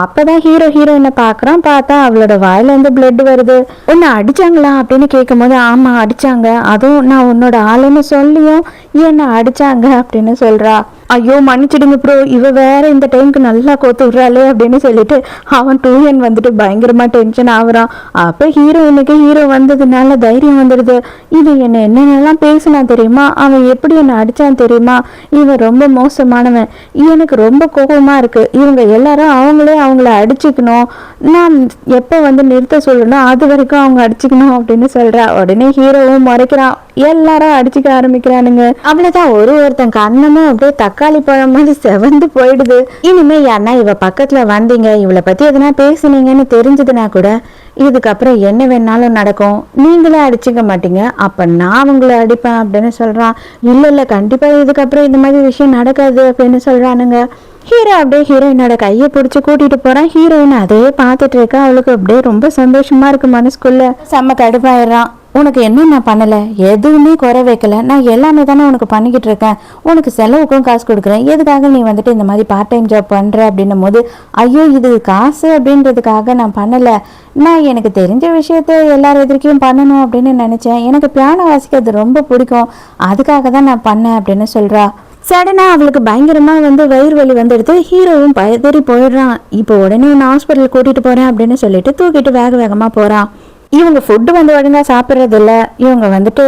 அப்பதான் ஹீரோ ஹீரோயினை பார்க்குறான். பார்த்தா அவளோட வாயில இருந்து பிளட் வருது. உன்னை அடிச்சாங்களா? அப்படின்னு கேட்கும்போது ஆமா அடிச்சாங்க. அதுவும் நான் உன்னோட ஆளுன்னு சொல்லியும் என்னை அடிச்சாங்க அப்படின்னு சொல்றா. ஐயோ மன்னிச்சிடுங்க ப்ரோ இவ வேற இந்த டைம்க்கு நல்லா கோத்து விடுறாளே அப்படின்னு சொல்லிட்டு அவன் டூயன் வந்துட்டு பயங்கரமா டென்ஷன் ஆகுறான். அப்ப ஹீரோயினுக்கு ஹீரோ வந்ததுனால தைரியம் வந்துடுது. இது என்ன என்னென்னலாம் பேசினா தெரியுமா? அவன் எப்படி என்னை அடிச்சான் தெரியுமா? இவன் ரொம்ப மோசமானவன். எனக்கு ரொம்ப கோபமா இருக்கு. இவங்க எல்லாரும் அவங்களே அவங்கள அடிச்சுக்கணும். நான் எப்போ வந்து நிறுத்த சொல்லணும்? அது வரைக்கும் அவங்க அடிச்சுக்கணும் அப்படின்னு சொல்கிறா உடனே ஹீரோவும் முறைக்கிறான். எல்லாரும் அடிச்சுக்க ஆரம்பிக்கிறானுங்க. அவ்வளவுதான் ஒரு ஒருத்தன் கண்ணமும் அப்படியே தக்காளி பழம் மாதிரி செவந்து போயிடுது. இனிமே யாருன்னா இவ பக்கத்துல வந்தீங்க இவளை பத்தி எதனா பேசுனீங்கன்னு தெரிஞ்சதுன்னா கூட இதுக்கப்புறம் என்ன வேணாலும் நடக்கும். நீங்களே அடிச்சுக்க மாட்டீங்க அப்ப நான் உங்களை அடிப்பேன் அப்படின்னு சொல்றான். இல்ல இல்ல கண்டிப்பா இதுக்கப்புறம் இந்த மாதிரி விஷயம் நடக்காது அப்படின்னு சொல்றானுங்க. ஹீரோ அப்படியே ஹீரோயினோட கையை பிடிச்சி கூட்டிட்டு போறான். ஹீரோயின் அதே பார்த்துட்டு இருக்கா. அவளுக்கு அப்படியே ரொம்ப சந்தோஷமா இருக்கு மனசுக்குள்ள. செம்ம கடுப்பாயிடுறான். உனக்கு என்ன நான் பண்ணலை? எதுவுமே குறை வைக்கல. நான் எல்லாமே தானே உனக்கு பண்ணிக்கிட்டு இருக்கேன். உனக்கு செலவுக்கும் காசு கொடுக்குறேன். எதுக்காக நீ வந்துட்டு இந்த மாதிரி பார்ட் டைம் ஜாப் பண்ணுற அப்படின்னும் போது ஐயோ இது காசு அப்படின்றதுக்காக நான் பண்ணலை. நான் எனக்கு தெரிஞ்ச விஷயத்த எல்லார் எதிர்க்கையும் பண்ணணும் அப்படின்னு நினச்சேன். எனக்கு பியானோ வாசிக்கிறது ரொம்ப பிடிக்கும். அதுக்காக தான் நான் பண்ணேன் அப்படின்னு சொல்கிறா சடனாக அவளுக்கு பயங்கரமாக வந்து வயிறு வலி வந்துடுது. ஹீரோவும் பயதறி போயிடுறான். இப்போ உடனே நான் ஹாஸ்பிட்டல் கூட்டிகிட்டு போகிறேன் அப்படின்னு சொல்லிட்டு தூக்கிட்டு வேக வேகமாக போகிறான் இவங்க ஃபுட்டு வந்து ஒழுங்காக சாப்பிட்றதில்ல. இவங்க வந்துட்டு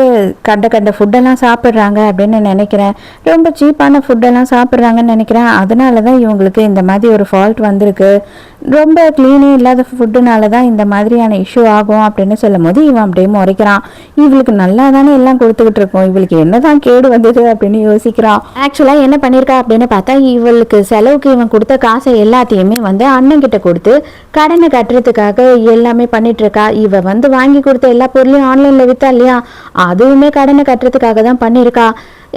கண்ட கண்ட ஃபுட்டெல்லாம் சாப்பிட்றாங்க அப்படின்னு நினைக்கிறேன். ரொம்ப சீப்பான ஃபுட்டெல்லாம் சாப்பிட்றாங்கன்னு நினைக்கிறேன். அதனால தான் இவங்களுக்கு இந்த மாதிரி ஒரு ஃபால்ட் வந்திருக்கு. ரொம்ப க்ளீனே இல்லாத ஃபுட்டுனால தான் இந்த மாதிரியான இஷ்யூ ஆகும் அப்படின்னு சொல்லும் போது இவன் அப்படியே முறைக்கிறான். இவளுக்கு நல்லா தானே எல்லாம் கொடுத்துக்கிட்டு இருக்கோம். இவளுக்கு என்னதான் கேடு வந்தது அப்படின்னு யோசிக்கிறான். ஆக்சுவலாக என்ன பண்ணியிருக்கா அப்படின்னு பார்த்தா இவளுக்கு செலவுக்கு இவன் கொடுத்த காசை எல்லாத்தையுமே வந்து அண்ணன் கிட்ட கொடுத்து கடனை கட்டுறதுக்காக எல்லாமே பண்ணிட்டு இருக்கா. இவ வந்து வாங்கி கொடுத்த எல்லா பொருளையும் ஆன்லைன்ல வித்தா இல்லையா? அதுவுமே கடனை கட்டுறதுக்காக தான் பண்ணியிருக்கா.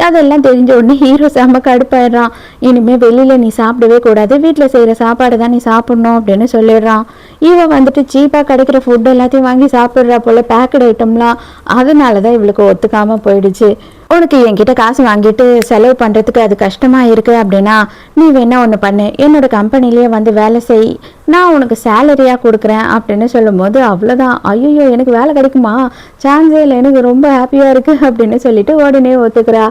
அதெல்லாம் தெரிஞ்ச உடனே ஹீரோ செம்ம கடுப்பாயிடுறான் இனிமே வெளியில நீ சாப்பிடவே கூடாது. வீட்டில் செய்யற சாப்பாடு தான் நீ சாப்பிடணும் அப்படின்னு சொல்லிடுறான் இவன் வந்துட்டு சீப்பாக கிடைக்கிற ஃபுட் எல்லாத்தையும் வாங்கி சாப்பிட்றா போல பேக்கட் ஐட்டம்லாம் அதனால தான் இவளுக்கு ஒத்துக்காம போயிடுச்சு. உனக்கு என்கிட்ட காசு வாங்கிட்டு செலவு பண்ணுறதுக்கு அது கஷ்டமாக இருக்குது அப்படின்னா நீ வேணா ஒன்று பண்ணு. என்னோட கம்பெனிலேயே வந்து வேலை செய். நான் உனக்கு சேலரியாக கொடுக்குறேன் அப்படின்னு சொல்லும்போது அவ்வளோதான் ஐயோ எனக்கு வேலை கிடைக்குமா? சான்ஸே இல்லை. எனக்கு ரொம்ப ஹாப்பியாக இருக்குது அப்படின்னு சொல்லிட்டு உடனே ஒத்துக்கிறா.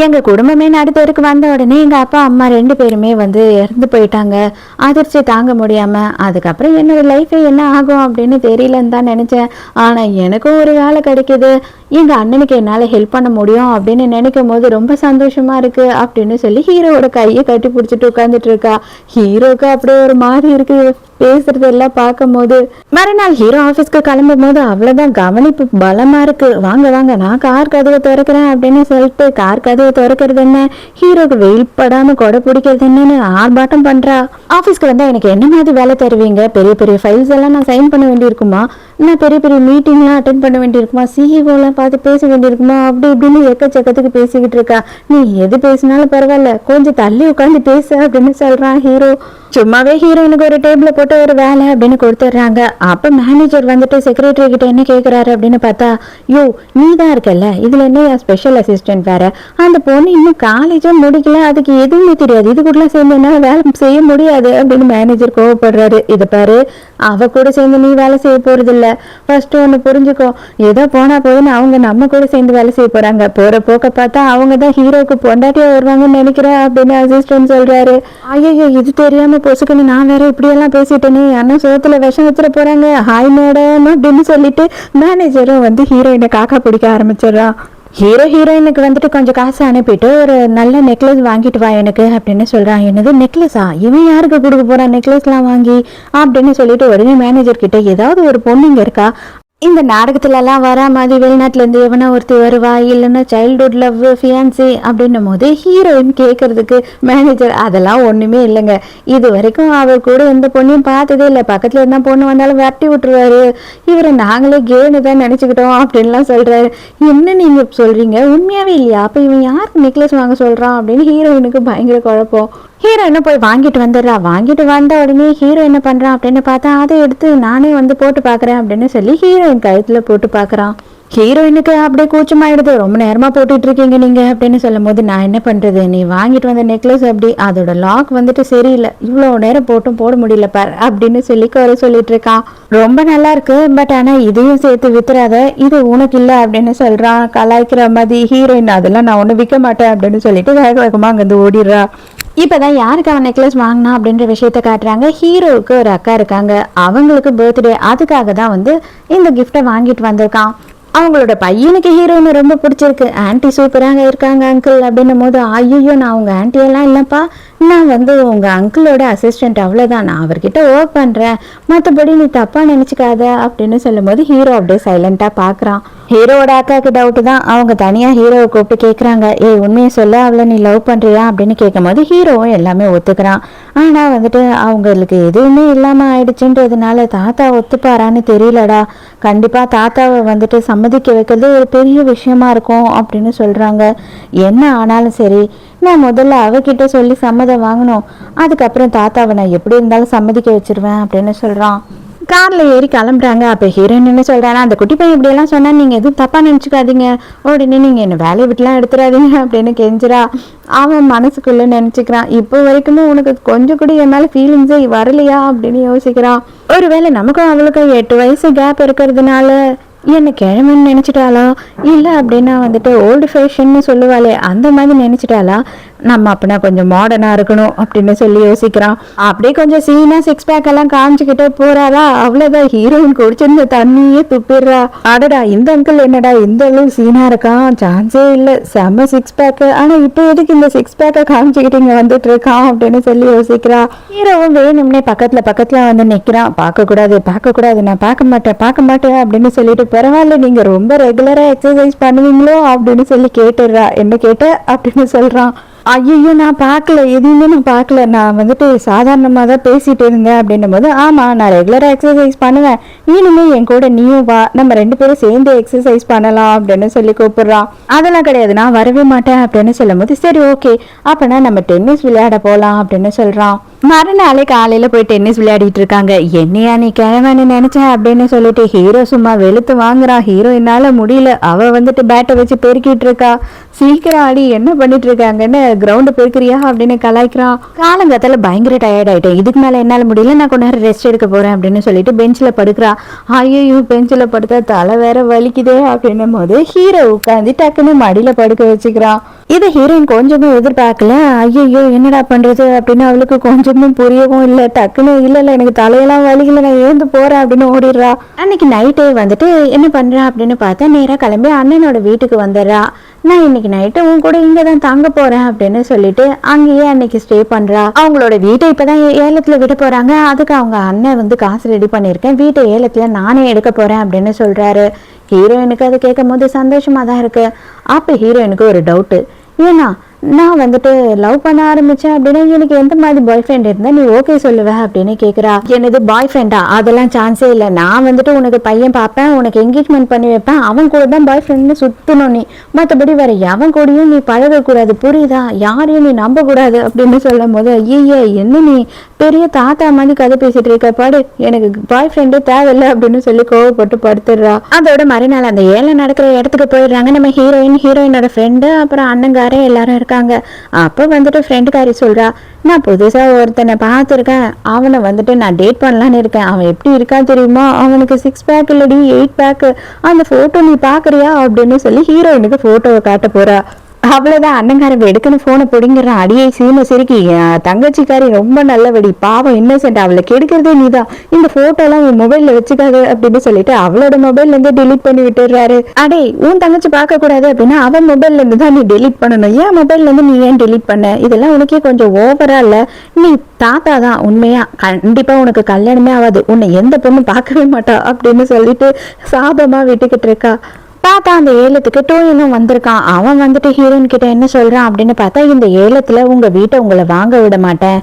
எங்க குடும்பமே நடுத்தருக்கு வந்த உடனே எங்க அப்பா அம்மா ரெண்டு பேருமே வந்து இறந்து போயிட்டாங்க. அதிர்ச்சி தாங்க முடியாம அதுக்கப்புறம் என்னோட லைஃபே என்ன ஆகும் அப்படின்னு தெரியலன்னு தான் நினைச்சேன். ஆனா எனக்கும் ஒரு வேலை கிடைக்குது. எங்க அண்ணனுக்கு என்னால ஹெல்ப் பண்ண முடியும் அப்படின்னு நினைக்கும் போது ரொம்ப சந்தோஷமா இருக்கு அப்படின்னு சொல்லி ஹீரோவோட கையை கட்டி பிடிச்சிட்டு உட்காந்துட்டு இருக்கா. ஹீரோவுக்கு அப்படியே ஒரு மாதிரி இருக்கு. பேசுறது எல்லாம் பார்க்கும் போது மறுநாள் ஹீரோ ஆஃபீஸ்க்கு கிளம்பும் போது அவ்வளவுதான் கவனிப்பு பலமா இருக்கு. வாங்க வாங்க நான் கார் கதவை திறக்கிறேன் அப்படின்னு சொல்லிட்டு கார் கதவை திறக்கிறது என்ன? ஹீரோக்கு வெயில் படாம கொடை பிடிக்கிறது என்னன்னு ஆர்ப்பாட்டம் பண்றா. ஆஃபீஸ்க்கு வந்தா எனக்கு என்ன மாதிரி வேலை தருவீங்க? பெரிய பெரிய ஃபைல்ஸ் எல்லாம் நான் சைன் பண்ண வேண்டியிருக்குமா? நான் பெரிய பெரிய மீட்டிங்லாம் அட்டன் பண்ண வேண்டியிருக்குமா? சிஇஓலாம் பார்த்து பேச வேண்டியிருக்குமா? அப்படி இப்படின்னு எக்கச்சக்கத்துக்கு பேசிக்கிட்டு இருக்கா. நீ எது பேசினாலும் பரவாயில்ல. கொஞ்சம் தள்ளி உட்காந்து பேசு அப்படின்னு சொல்றான் ஹீரோ சும்மாவே ஹீரோயினுக்கு ஒரு டேபிள போட்டு ஒரு வேலை அப்படின்னு கொடுத்துட்றாங்க. அப்ப மேனேஜர் வந்துட்டு செக்ரட்டரி கிட்ட என்ன கேக்குறாரு அப்படின்னு பார்த்தா யோ நீ தான் இருக்கல்ல. இதுல என்ன ஸ்பெஷல் அசிஸ்டன்ட் வேற? அந்த பொண்ணு இன்னும் காலேஜும் முடிக்கல. அதுக்கு எதுவுமே தெரியாது. இது கூட சேர்ந்து என்ன வேலை செய்ய முடியாது. அப்படின்னு மேனேஜர் கோவப்படுறாரு. இதை பாரு அவ கூட சேர்ந்து நீ வேலை செய்ய போறது இல்ல ஃபர்ஸ்ட் ஒன்று புரிஞ்சுக்கோ. ஏதோ போனா போதுன்னு அவங்க நம்ம கூட சேர்ந்து வேலை செய்ய போறாங்க. போற போக்க பார்த்தா அவங்க தான் ஹீரோக்கு பொண்டாட்டியா வருவாங்கன்னு நினைக்கிறேன் அப்படின்னு அசிஸ்டன்ட் சொல்றாரு. ஐயோ இது தெரியாம பொசுக்குன்னு நான் வேற இப்படி எல்லாம் பேசிட்டேனே அண்ணன் சோத்துல விஷம் வச்சிட போறாங்க. ஹாய் மேடம் அப்படின்னு சொல்லிட்டு மேனேஜரும் வந்து ஹீரோயினை காக்கா பிடிக்க ஆரம்பிச்சிடுறான் ஹீரோ ஹீரோயினுக்கு வந்துட்டு கொஞ்சம் காசு அனுப்பிட்டு ஒரு நல்ல நெக்லஸ் வாங்கிட்டு வா எனக்கு அப்படின்னு சொல்றான் என்னது நெக்லஸா இவன் யாருக்கு கொடுக்க போறான் நெக்லஸ்லாம் வாங்கி? அப்படின்னு சொல்லிட்டு உடனே மேனேஜர் கிட்ட ஏதாவது ஒரு பொண்ணு இங்கே இருக்கா? இந்த நாடகத்துல எல்லாம் வரா மாதிரி வெளிநாட்டுல இருந்து எவனா ஒருத்தி வருவா இல்லைன்னா சைல்டுஹுட் லவ் ஃபியான்சி அப்படின்னும் போது ஹீரோயின் கேட்குறதுக்கு மேனேஜர் அதெல்லாம் ஒண்ணுமே இல்லைங்க. இது வரைக்கும் அவர் கூட எந்த பொண்ணையும் பார்த்ததே இல்லை. பக்கத்துல இருந்தால் பொண்ணு வந்தாலும் விரட்டி விட்டுருவாரு. இவரை நாங்களே கேனு தான் நினைச்சுக்கிட்டோம் அப்படின்லாம் சொல்றாரு. என்ன நீங்க சொல்றீங்க? உண்மையாவே இல்லையா? அப்ப இவன் யாருக்கு நெக்லஸ் வாங்க சொல்றான் அப்படின்னு ஹீரோயினுக்கு பயங்கர குழப்பம். ஹீரோ என்ன போய் வாங்கிட்டு வந்துடுறா? வாங்கிட்டு வந்த உடனே ஹீரோ என்ன பண்ணுறான் அப்படின்னு பார்த்தா அதை எடுத்து நானே வந்து போட்டு பார்க்குறேன் அப்படின்னு சொல்லி ஹீரோயின் கழுத்தில் போட்டு பார்க்குறான். ஹீரோயினுக்கு அப்படியே கூச்சமாயிடுது. ரொம்ப நேரமா போட்டுட்டு இருக்கீங்க நீங்க அப்படின்னு சொல்லும் போது நான் என்ன பண்றது? நீ வாங்கிட்டு வந்த நெக்லஸ் அப்படி அதோட லாக் வந்துட்டு சரியில்லை. இவ்வளவு நேரம் போட்டும் போட முடியல பார் அப்படின்னு சொல்லி குறை சொல்லிட்டு இருக்கான் ரொம்ப நல்லா இருக்கு பட் ஆனா இதையும் சேர்த்து வித்துறாத இது உனக்கு இல்ல அப்படின்னு சொல்றான். கலாய்க்கிற மாதிரி ஹீரோயின் அதெல்லாம் நான் ஒண்ணு விற்க மாட்டேன் அப்படின்னு சொல்லிட்டு வேக வேகமா அங்கிருந்து ஓடிடுறா. இப்பதான் யாருக்கு அவன் நெக்லஸ் வாங்கினா அப்படின்ற விஷயத்த காட்டுறாங்க. ஹீரோவுக்கு ஒரு அக்கா இருக்காங்க. அவங்களுக்கு பர்த்டே அதுக்காக தான் வந்து இந்த கிஃப்டை வாங்கிட்டு வந்திருக்கான். அவங்களோட பையனுக்கு ஹீரோன்னு ரொம்ப பிடிச்சிருக்கு. ஆன்டி சூப்பராக இருக்காங்க அங்கிள் அப்படின்னும் போது ஐயோ நான் உங்கள் ஆன்ட்டி இல்லைப்பா. நான் வந்து உங்கள் அங்கிளோட அசிஸ்டன்ட் அவ்வளோதான் நான் அவர்கிட்ட ஒர்க் பண்ணுறேன் மற்றபடி நீ தப்பாக நினச்சிக்காத அப்படின்னு சொல்லும்போது ஹீரோ அப்படியே சைலண்ட்டாக பார்க்குறான் ஹீரோவோட அக்காவுக்கு டவுட்டு தான். அவங்க தனியாக ஹீரோவை கூப்பிட்டு கேட்குறாங்க ஏய் உண்மையை சொல்ல அவளை நீ லவ் பண்ணுறியா அப்படின்னு கேட்கும்போது ஹீரோவும் எல்லாமே ஒத்துக்கிறான். ஆனால் வந்துட்டு அவங்களுக்கு எதுவுமே இல்லாமல் ஆயிடுச்சுன்றதுனால தாத்தா ஒத்துப்பாரான்னு தெரியலடா. கண்டிப்பாக தாத்தாவை வந்துட்டு சம்மதிக்க வைக்கிறது ஒரு பெரிய விஷயமா இருக்கும் அப்படின்னு சொல்றாங்க. என்ன ஆனாலும் சரி நான் முதல்ல அவகிட்ட சொல்லி சம்மதம் வாங்கணும். அதுக்கப்புறம் தாத்தாவை நான் எப்படி இருந்தாலும் சம்மதிக்க வச்சிருவேன் அப்படின்னு சொல்றான். கார்ல ஏறி கிளம்புறாங்க. அப்ப ஹீரோயின் என்ன சொல்றானா அந்த குட்டி பையன் இப்படி எல்லாம் சொன்னா நீங்க எதுவும் தப்பா நினைச்சுக்காதீங்க. உடனே நீங்க என்ன வேலையை விட்டுலாம் எடுத்துறாதீங்க அப்படின்னு கெஞ்சிரா அவன் மனசுக்குள்ள நினைச்சுக்கிறான். இப்போ வரைக்குமே உனக்கு கொஞ்சம் கூட என் மேல ஃபீலிங்ஸே வரலையா அப்படின்னு யோசிக்கிறான். ஒருவேளை நமக்கும் அவளுக்கும் எட்டு வயசு கேப் இருக்கிறதுனால என்னை கிழமைன்னு நினைச்சிட்டாளா? இல்ல அப்படின்னா வந்துட்டு ஓல்டு ஃபேஷன்னு சொல்லுவாளே அந்த மாதிரி நினைச்சிட்டாளா? நம்ம அப்படின்னா கொஞ்சம் மாடர்னாக இருக்கணும் அப்படின்னு சொல்லி யோசிக்கிறான். அப்படியே கொஞ்சம் சீனா சிக்ஸ் பேக் எல்லாம் காமிச்சுக்கிட்டே போறாளா அவ்வளோதான் ஹீரோயின் குடிச்சிருந்த தண்ணியே துப்பிடுறா. அடடா இந்த அங்கிள் என்னடா இந்த அளவு சீனா இருக்கான்? சான்ஸே இல்லை. செம்ம சிக்ஸ் பேக்கு ஆனால் இப்போ எதுக்கு இந்த சிக்ஸ் பேக்கை காமிச்சுக்கிட்டு இங்கே வந்துட்டு இருக்கான் அப்படின்னு சொல்லி யோசிக்கிறா. ஹீரோவும் வேணும்னே பக்கத்தில் பக்கத்தில் வந்து நிற்கிறான் பார்க்கக்கூடாது பார்க்கக்கூடாது நான் பார்க்க மாட்டேன் பார்க்க மாட்டேன் அப்படின்னு சொல்லிட்டு பரவாயில்ல நீங்கள் ரொம்ப ரெகுலராக எக்ஸசைஸ் பண்ணுவீங்களோ? அப்படின்னு சொல்லி கேட்டுடுறா. என்ன கேட்ட? அப்படின்னு சொல்கிறான் ஐயோ நான் பார்க்கல. எதுவுமே நான் பார்க்கல. நான் வந்துட்டு சாதாரணமாக தான் பேசிகிட்டு இருந்தேன் அப்படின்னும் போது ஆமாம் நான் ரெகுலராக எக்ஸசைஸ் பண்ணுவேன். நீனுமே என் கூட நீயும் வா. நம்ம ரெண்டு பேரும் சேர்ந்து எக்ஸசைஸ் பண்ணலாம் அப்படின்னு சொல்லி கூப்பிடுறான். அதெல்லாம் கிடையாது. நான் வரவே மாட்டேன் அப்படின்னு சொல்லும் போது சரி ஓகே அப்போனா நம்ம டென்னிஸ் விளையாட போகலாம் அப்படின்னு சொல்கிறான் மறுநாளே காலையில போய் டென்னிஸ் விளையாடிட்டு இருக்காங்க. என்னையா நீ கிழவன்னு நினைச்சேன் அப்படின்னு சொல்லிட்டு ஹீரோ சும்மா வெளுத்து வாங்குறான். ஹீரோ என்னால முடியல. அவ வந்துட்டு பேட்டை வச்சு பெருக்கிட்டு இருக்கா. சீக்கிரம் ஆடி என்ன பண்ணிட்டு இருக்காங்கன்னு கிரவுண்டு போய்க்கிறியா அப்படின்னு கலாய்க்கிறான். காலங்காத்தால பயங்கர டயர்ட் ஆயிட்டேன். இதுக்கு மேல என்னால முடியல நான் கொஞ்ச நேரம் ரெஸ்ட் எடுக்க போறேன் அப்படின்னு சொல்லிட்டு பெஞ்சில் படுக்கிறா. ஐயோ பெஞ்சில் படுத்தா தலை வேற வலிக்குதே அப்படின்னும் போது ஹீரோ உட்காந்து டக்குன்னு மடியில படுக்க வச்சுக்கிறான். இதை ஹீரோயின் கொஞ்சமும் எதிர்பார்க்கல. ஐயோ என்னடா பண்றது அப்படின்னு அவளுக்கு கொஞ்சமும் புரியவும் இல்லை. டக்குன்னு இல்ல இல்ல எனக்கு தலையெல்லாம் வலிக்கல நான் ஏந்து போறேன் அப்படின்னு ஓடிடுறா. அன்னைக்கு நைட்டே வந்துட்டு என்ன பண்றா? அப்படின்னு பார்த்தா நேரா கிளம்பி அண்ணனோட வீட்டுக்கு வந்துடுறா. நான் இன்னைக்கு நைட்டு உன் கூட இங்கே தான் தங்க போறேன் அப்படின்னு சொல்லிட்டு அங்கேயே அன்னைக்கு ஸ்டே பண்றா. அவங்களோட வீட்டை இப்பதான் ஏ- ஏலத்துல விட போறாங்க. அதுக்கு அவங்க அண்ணன் வந்து காசு ரெடி பண்ணியிருக்கேன். வீட்டை ஏலத்துல நானே எடுக்க போறேன் அப்படின்னு சொல்றாரு. ஹீரோயினுக்கு அது கேட்கும் போது சந்தோஷமா தான் இருக்கு. அப்ப ஹீரோயினுக்கு ஒரு டவுட்டு ஏன்னா நான் வந்துட்டு லவ் பண்ண ஆரம்பிச்சேன் அப்படின்னா எனக்கு எந்த மாதிரி பாய் ஃப்ரெண்ட் இருந்தா நீ ஓகே சொல்லுவேன் அப்படின்னு கேக்குறா. எனது பாய் ஃப்ரெண்டா அதெல்லாம் சான்ஸே இல்லை. நான் வந்துட்டு உனக்கு பையன் பார்ப்பேன் உனக்கு என்கேஜ்மெண்ட் பண்ணி வைப்பேன் அவன் கூட தான் பாய் ஃப்ரெண்ட்னு சுத்தணும் நீ. மற்றபடி வேற எவன் கூடயும் நீ பழகக்கூடாது. புரியுதா? யாரையும் நீ நம்ப கூடாது அப்படின்னு சொல்லும் போது ஐயே என்ன நீ பெரிய தாத்தா மாதிரி கதை பேசிட்டு இருக்க? பாடு எனக்கு பாய் ஃப்ரெண்டே தேவையில்லை அப்படின்னு சொல்லி கோவப்பட்டு படுத்துடுறா. அதோட மறுநாள் அந்த ஏழை நடக்கிற இடத்துக்கு போயிடுறாங்க. நம்ம ஹீரோயின் ஹீரோயினோட ஃப்ரெண்டு அப்புறம் அண்ணங்காரே எல்லாரும் இருக்காங்க. அப்போ வந்துட்டு ஃப்ரெண்டுக்காரி சொல்றா நான் புதுசா ஒருத்தனை பார்த்துருக்கேன். அவனை வந்துட்டு நான் டேட் பண்ணலான்னு இருக்கேன். அவன் எப்படி இருக்கான் தெரியுமா? அவனுக்கு சிக்ஸ் பேக் இல்லடி எயிட் பேக்கு அந்த போட்டோ நீ பாக்குறியா அப்படின்னு சொல்லி ஹீரோயினுக்கு போட்டோவை காட்ட போறா. அவ்வளவுதான் அண்ணங்காரன் எடுக்கணும் போனை பிடிங்கிறான் அடியை சீன சிரிக்கி. என் தங்கச்சிக்காரி ரொம்ப நல்லபடி. பாவம் இன்னசென்ட் அவளை கெடுக்கிறதே நீதான். இந்த ஃபோட்டோலாம் உன் மொபைல்ல வச்சுக்காது அப்படின்னு சொல்லிட்டு அவளோட மொபைல்ல இருந்து டெலீட் பண்ணி விட்டுறாரு அடே உன் தங்கச்சி பார்க்க கூடாது அப்படின்னா அவன் மொபைல்ல இருந்து தான் நீ டெலீட் பண்ணணும். ஏன் மொபைல்ல இருந்து நீ ஏன் டெலீட் பண்ண? இதெல்லாம் உனக்கே கொஞ்சம் ஓவரா இல்ல? நீ தாத்தா தான் உண்மையா? கண்டிப்பா உனக்கு கல்யாணமே ஆகாது. உன்னை எந்த பொண்ணும் பார்க்கவே மாட்டா அப்படின்னு சொல்லிட்டு சாபமா விட்டுக்கிட்டு இருக்கா. பார்த்தா அந்த ஏலத்துக்கு டோயினும் வந்திருக்கான். அவன் வந்துட்டு ஹீரோயின் கிட்ட என்ன சொல்றான் அப்படின்னு பார்த்தா இந்த ஏலத்துல உங்க வீட்டை உங்களை வாங்க விட மாட்டேன்.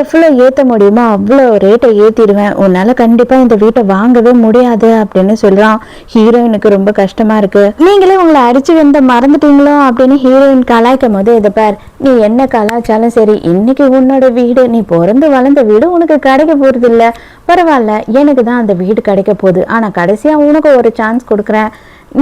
எவ்வளோ ஏத்த முடியுமோ அவ்வளோ ரேட்டை ஏத்திடுவேன். உன்னால கண்டிப்பா இந்த வீட்டை வாங்கவே முடியாது அப்படின்னு சொல்றான். ஹீரோயினுக்கு ரொம்ப கஷ்டமா இருக்கு. நீங்களே உங்களை அடிச்சு வந்த மறந்துட்டீங்களோ அப்படின்னு ஹீரோயின் கலாய்க்கும் போது இதை பார் நீ என்ன கலாய்ச்சாலும் சரி இன்னைக்கு உன்னோட வீடு நீ பிறந்து வளர்ந்த வீடு உனக்கு கிடைக்க போறது இல்ல பரவாயில்ல எனக்கு தான் அந்த வீடு கிடைக்க போகுது. ஆனா கடைசியா உனக்கு ஒரு சான்ஸ் கொடுக்குறேன்.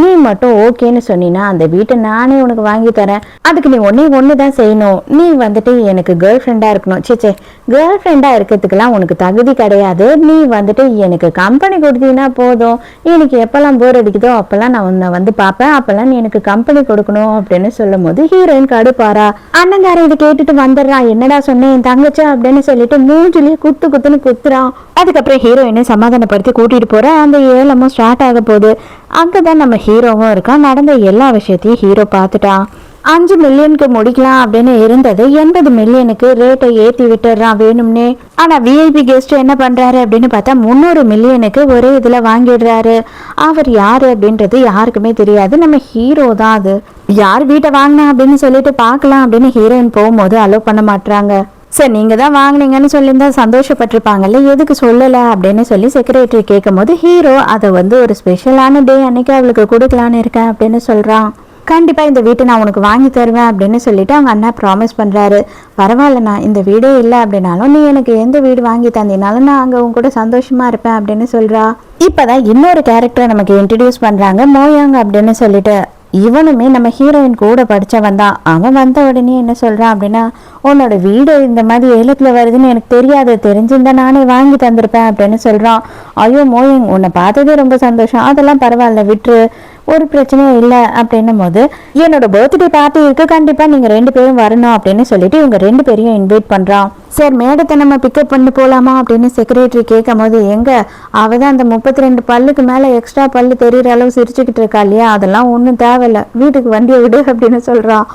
நீ மட்டும் ஓகேன்னு சொன்னீன்னா அந்த வீட்டை நானே உனக்கு வாங்கி தரேன். அதுக்கு நீ ஒன்னே ஒன்று தான் செய்யணும். நீ வந்துட்டு எனக்கு கேர்ள் ஃப்ரெண்டாக இருக்கணும். சேச்சே கேர்ள் ஃப்ரெண்டாக இருக்கிறதுக்கெல்லாம் உனக்கு தகுதி கிடையாது. நீ வந்துட்டு எனக்கு கம்பெனி கொடுத்தீங்கன்னா போதும். எனக்கு எப்போல்லாம் போர் அடிக்குதோ அப்போல்லாம் நான் உன்னை வந்து பார்ப்பேன். அப்போல்லாம் நீ எனக்கு கம்பெனி கொடுக்கணும் அப்படின்னு சொல்லும் போது ஹீரோயின் கடுப்பாரா அண்ணங்காரன் இதை கேட்டுட்டு வந்துடுறான் என்னடா சொன்னேன் என் தங்கச்சி? அப்படின்னு சொல்லிட்டு மூஞ்சிலேயே குத்து குத்துன்னு குத்துறான். அதுக்கப்புறம் ஹீரோயினை சமாதானப்படுத்தி கூட்டிட்டு போற அந்த ஏலமும் ஸ்டார்ட் ஆக போகுது. அங்கே தான் நம்ம ஹீரோவும் இருக்கான். நடந்த எல்லா விஷயத்தையும் ஹீரோ பார்த்துட்டான் அஞ்சு மில்லியனுக்கு முடிக்கலாம் அப்படின்னு இருந்தது. எண்பது மில்லியனுக்கு ரேட்டை ஏற்றி விட்டுறான் வேணும்னே. ஆனால் விஐபி கெஸ்ட் என்ன பண்ணுறாரு அப்படின்னு பார்த்தா முந்நூறு மில்லியனுக்கு ஒரே இதில் வாங்கிடுறாரு. அவர் யார் அப்படின்றது யாருக்குமே தெரியாது. நம்ம ஹீரோ தான் அது. யார் வீட்டை வாங்கினா அப்படின்னு சொல்லிட்டு பார்க்கலாம் அப்படின்னு ஹீரோயின் போகும்போது அலோவ் பண்ண மாட்டுறாங்க சரி நீங்கள் தான் வாங்குனீங்கன்னு சொல்லியிருந்தா சந்தோஷப்பட்டிருப்பாங்கல்ல எதுக்கு சொல்லலை அப்படின்னு சொல்லி செக்ரட்டரி கேட்கும்போது ஹீரோ அதை வந்து ஒரு ஸ்பெஷலான டே அன்னைக்கு அவளுக்கு கொடுக்கலான்னு இருக்கேன் அப்படின்னு சொல்கிறான் கண்டிப்பாக இந்த வீட்டை நான் உனக்கு வாங்கி தருவேன் அப்படின்னு சொல்லிட்டு அவங்க அண்ணா ப்ராமிஸ் பண்ணுறாரு பரவாயில்லண்ணா இந்த வீடே இல்லை அப்படின்னாலும் நீ எனக்கு எந்த வீடு வாங்கி தந்தினாலும் நான் அங்கே உங்க கூட சந்தோஷமாக இருப்பேன் அப்படின்னு சொல்கிறா இப்போ தான் இன்னொரு கேரக்டரை நமக்கு இன்ட்ரடியூஸ் பண்ணுறாங்க மோயாங் அப்படின்னு சொல்லிட்டு. இவனுமே நம்ம ஹீரோயின் கூட படிச்சவன் தான். அவன் வந்த உடனே என்ன சொல்கிறான் அப்படின்னா உன்னோட வீடு இந்த மாதிரி ஏலத்தில் வருதுன்னு எனக்கு தெரியாது. தெரிஞ்சிருந்தா நானே வாங்கி தந்திருப்பேன் அப்படின்னு சொல்கிறான் ஐயோ மோயங் உன்னை பார்த்ததே ரொம்ப சந்தோஷம். அதெல்லாம் பரவாயில்ல விட்டுரு. ஒரு பிரச்சனையும் இல்லை அப்படின்னும் போது என்னோட பர்த்டே பார்ட்டி இருக்கு. கண்டிப்பாக நீங்கள் ரெண்டு பேரும் வரணும் அப்படின்னு சொல்லிட்டு இவங்க ரெண்டு பேரையும் இன்வைட் பண்ணுறான் சார் மேடத்தை நம்ம பிக்கப் பண்ணி போலாமா? அப்படின்னு செக்ரட்டரி கேட்கும் போது எங்க? அவள் தான் அந்த முப்பத்தி ரெண்டு பல்லுக்கு மேல எக்ஸ்ட்ரா பல்லு தெரிகிற அளவு சிரிச்சுக்கிட்டு இருக்கா இல்லையா? அதெல்லாம் ஒன்றும் தேவையில்ல. வீட்டுக்கு வண்டியை விடு அப்படின்னு சொல்றான்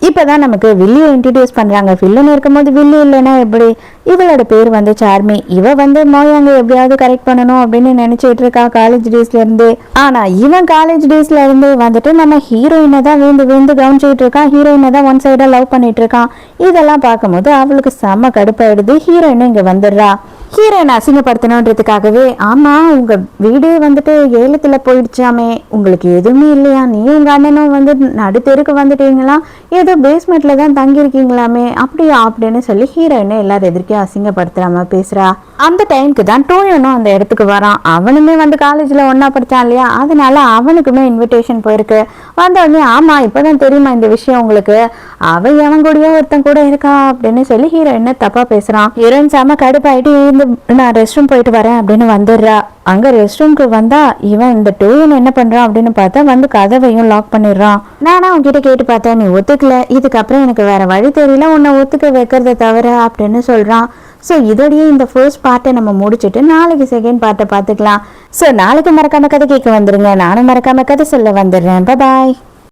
இப்பதான் நமக்கு வில்லியை இன்ட்ரடியூஸ் பண்றாங்க. வில்லுன்னு இருக்கும்போது வில்லி இல்லைன்னா எப்படி? இவளோட பேர் வந்து சார்மி. இவ வந்து மோயாங்க எப்படியாவது கரெக்ட் பண்ணணும் அப்படின்னு நினைச்சிட்டு இருக்கா காலேஜ் டேஸ்ல இருந்து. ஆனா இவன் காலேஜ் டேஸ்ல இருந்து வந்துட்டு நம்ம ஹீரோயினை தான் வேந்து வேந்து கவனிச்சுட்டு இருக்கான். ஹீரோயினை தான் ஒன் சைடா லவ் பண்ணிட்டு இருக்கான். இதெல்லாம் பார்க்கும்போது அவளுக்கு செம்ம கடுப்பாயிடுது. ஹீரோயினும் இங்க வந்துடுறா. ஹீரோயின் அசிங்கப்படுத்தணுன்றதுக்காகவே ஆமா உங்க வீடே வந்துட்டு ஏலத்துல போயிடுச்சாமே. உங்களுக்கு எதுவுமே இல்லையா? நீ உங்க அண்ணனும் வந்து நடுத்தெருக்கு வந்துட்டீங்களா? ஏதோ பேஸ்மெண்ட்ல தான் தங்கியிருக்கீங்களாமே. அப்படியா? அப்படின்னு சொல்லி ஹீரோயினை எல்லாரும் எதிர்க்க அசிங்கப்படுத்துறாம பேசுறா. அந்த டைம்க்கு தான் டோயனும் அந்த இடத்துக்கு வரான். அவனுமே வந்து காலேஜ்ல ஒண்ணா படிச்சான் இல்லையா? அதனால அவனுக்குமே இன்விடேஷன் போயிருக்கு. வந்த உடனே ஆமா இப்பதான் தெரியுமா இந்த விஷயம் உங்களுக்கு? அவ எவன் கூடயோ ஒருத்தன் கூட இருக்கா அப்படின்னு சொல்லி ஹீரோயினை தப்பா பேசுறான். ஹீரோயின் செம கடுப்பாயிட்டு இருந்து நான் ரெஸ்ட் ரூம் போயிட்டு வரேன் அப்படின்னு வந்துடுறா. அங்க ரெஸ்ட் ரூம்க்கு வந்தா இவன் இந்த டோயன் என்ன பண்றான்? அப்படின்னு பார்த்தா வந்து கதவையும் லாக் பண்ணிடுறான். நானா உன்கிட்ட கேட்டு பார்த்தேன் நீ ஒத்துக்கல. இதுக்கப்புறம் எனக்கு வேற வழி தெரியல. உன்னை ஒத்துக்க வைக்கிறத தவிர அப்படின்னு சொல்றான். ஸோ இதோடையே இந்த ஃபர்ஸ்ட் பார்ட்டை நம்ம முடிச்சுட்டு நாளைக்கு செகண்ட் பார்ட்டை பார்த்துக்கலாம். ஸோ நாளைக்கு மறக்காம கதை கேட்க வந்துருங்க. நானும் மறக்காம கதை சொல்ல வந்துடுறேன். பாய்